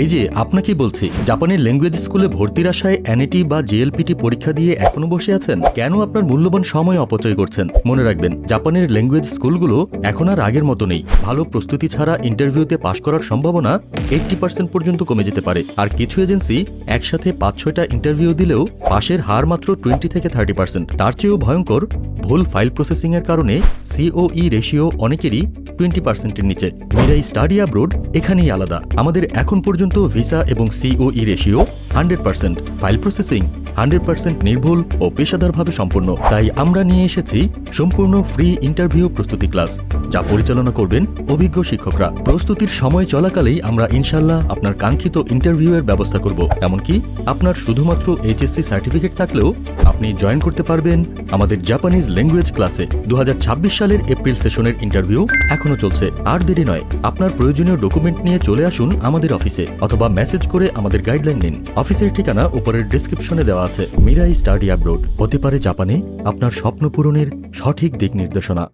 এই যে আপনাকে বলছি, জাপানের ল্যাঙ্গুয়েজ স্কুলে ভর্তির আশায় এনএটি বা জেএলপিটি পরীক্ষা দিয়ে এখনও বসে আছেন? কেন আপনার মূল্যবান সময় অপচয় করছেন? মনে রাখবেন, জাপানের ল্যাঙ্গুয়েজ স্কুলগুলো এখন আর আগের মতো নেই। ভালো প্রস্তুতি ছাড়া ইন্টারভিউতে পাশ করার সম্ভাবনা এইটটি পার্সেন্ট পর্যন্ত কমে যেতে পারে। আর কিছু এজেন্সি একসাথে পাঁচ ছয়টা ইন্টারভিউ দিলেও পাশের হার মাত্র টোয়েন্টি থেকে থার্টি পার্সেন্ট তার চেয়েও ভয়ঙ্কর ভুল ফাইল প্রসেসিংয়ের কারণে সিওই রেশিও অনেকেরই টোয়েন্টি পার্সেন্টের নিচে। মিরাই স্টাডি আব্রোড এখানেই আলাদা। আমাদের এখন পর্যন্ত ভিসা এবং COE ratio hundred percent file processing hundred percent নির্ভুল ও পেশাদারভাবে সম্পূর্ণ। তাই আমরা নিয়ে এসেছি সম্পূর্ণ ফ্রি ইন্টারভিউ প্রস্তুতি ক্লাস, যা পরিচালনা করবেন অভিজ্ঞ শিক্ষকরা। প্রস্তুতির সময় চলাকালেই আমরা ইনশাল্লাহ আপনার কাঙ্ক্ষিত ইন্টারভিউয়ের ব্যবস্থা করব। এমনকি আপনার শুধুমাত্র এইচএসসি সার্টিফিকেট থাকলেও আপনি জয়েন করতে পারবেন আমাদের জাপানিজ ল্যাঙ্গুয়েজ ক্লাসে। দু হাজার ছাব্বিশ সালের এপ্রিল সেশনের ইন্টারভিউ এখনও চলছে। আর দেরি নয়, আপনার প্রয়োজনীয় ডকুমেন্ট নিয়ে চলে আসুন আমাদের অফিসে, অথবা মেসেজ করে আমাদের গাইডলাইন নিন। অফিসের ঠিকানা উপরের ডিসক্রিপশনে দেওয়া আছে। Mirai study abroad. হতে পারে জাপানে। আপনার স্বপ্ন পূরণের সঠিক দিক নির্দেশনা।